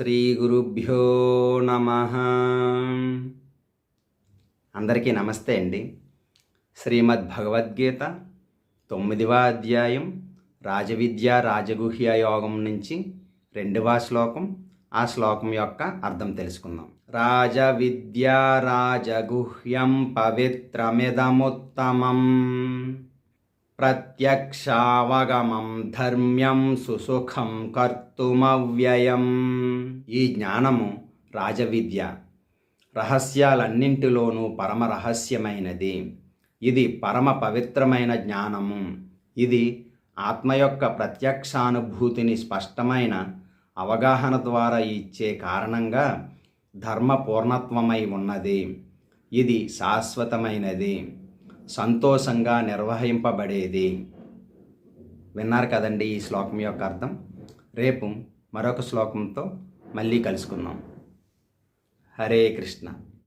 శ్రీ గురుభ్యో నమ. అందరికీ నమస్తే అండి. శ్రీమద్ భగవద్గీత తొమ్మిదవ అధ్యాయం రాజవిద్య రాజగుహ్య యోగం నుంచి రెండవ శ్లోకం ఆ శ్లోకం యొక్క అర్థం తెలుసుకుందాం. రాజవిద్య రాజగుహ్యం పవిత్రమిదముత్తమం. ప్రత్యక్షావగమం ధర్మ్యం సుసుఖం కర్తుమవ్యయం. ఈ జ్ఞానము రాజవిద్య. రహస్యాలన్నింటిలోనూ పరమ రహస్యమైనది. ఇది పరమ పవిత్రమైన జ్ఞానము. ఇది ఆత్మ యొక్క ప్రత్యక్షానుభూతిని స్పష్టమైన అవగాహన ద్వారా ఇచ్చే కారణంగా ధర్మ పూర్ణత్వమై ఉన్నది. ఇది శాశ్వతమైనది. సంతోషంగా నిర్వహింపబడేది. విన్నారు కదండి ఈ శ్లోకం యొక్క అర్థం? రేపు మరొక శ్లోకంతో మళ్ళీ కలుసుకుందాం. హరే కృష్ణ.